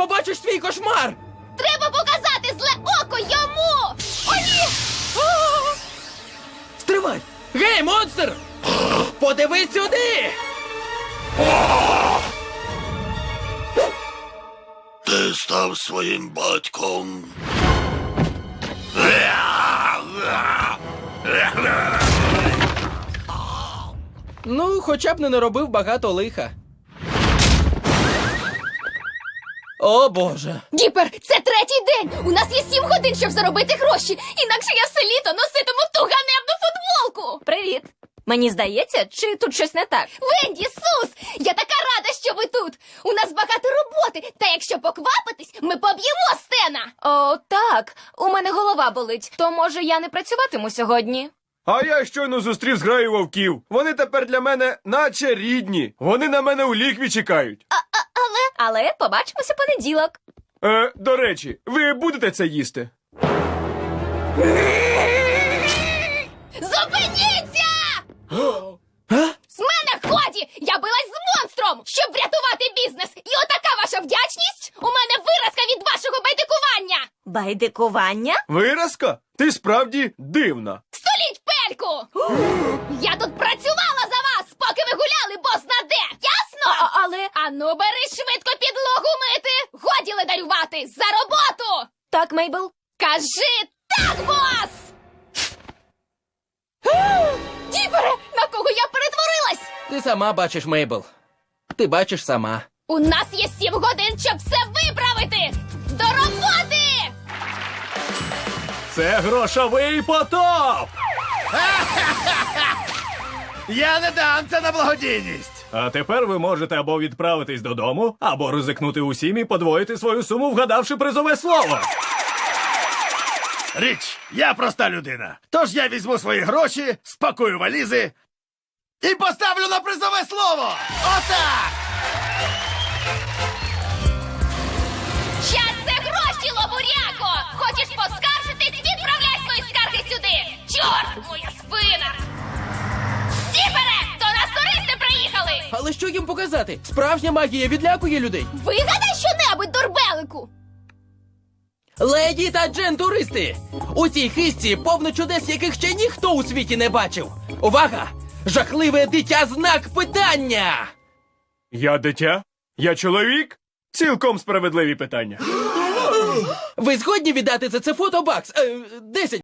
побачиш свій кошмар! Треба показати зле око йому! О, ні! Стривай! Гей, монстр! Подивись сюди! Ти став своїм батьком. Ну, хоча б не наробив багато лиха. О боже. Діпер, це третій день! У нас є сім годин, щоб заробити гроші. Інакше я все літо носитиму ту ганебну футболку. Привіт. Мені здається, чи тут щось не так? Венді, Сус! Я така рада, що ви тут! У нас багато роботи, та якщо поквапитись, ми поб'ємо стена! О, так. У мене голова болить. То може я не працюватиму сьогодні? А я щойно зустрів зграю вовків. Вони тепер для мене наче рідні. Вони на мене у лікві чекають. Але побачимося понеділок. Е, до речі, ви будете це їсти? Зупиніться! З мене ході! Я билась з монстром, щоб врятувати бізнес! І отака ваша вдячність? У мене виразка від вашого байдикування! Байдикування? Виразка? Ти справді дивна. Століть пельку! Я тут працювала за вас, поки ви гуляли, бозна де! Ясно? А, але Ану, Годі! За роботу! так, Мейбл. Кажи так, бос! Дібере, на кого я перетворилась? Ти сама бачиш, Мейбл. Ти бачиш сама. У нас є сім годин, щоб все виправити! До роботи! Це грошовий потоп! Я не дам це на благодійність. А тепер ви можете або відправитись додому, або ризикнути усім і подвоїти свою суму, вгадавши призове слово. Річ, я проста людина. Тож я візьму свої гроші, спакую валізи і поставлю на призове слово. Отак! Час це гроші, лобуряко! Хочеш поскаржитись? Відправляй свої скарги сюди! Чорт, моя спина! Але що їм показати? Справжня магія відлякує людей. Вигадай щонебудь, дурбелику! Леді та джен-туристи! У цій хисті повно чудес, яких ще ніхто у світі не бачив. Увага! Жахливе дитя знак питання! Я дитя? Я чоловік? Цілком справедливі питання. Ви згодні віддати за це фото бакс? Е, 10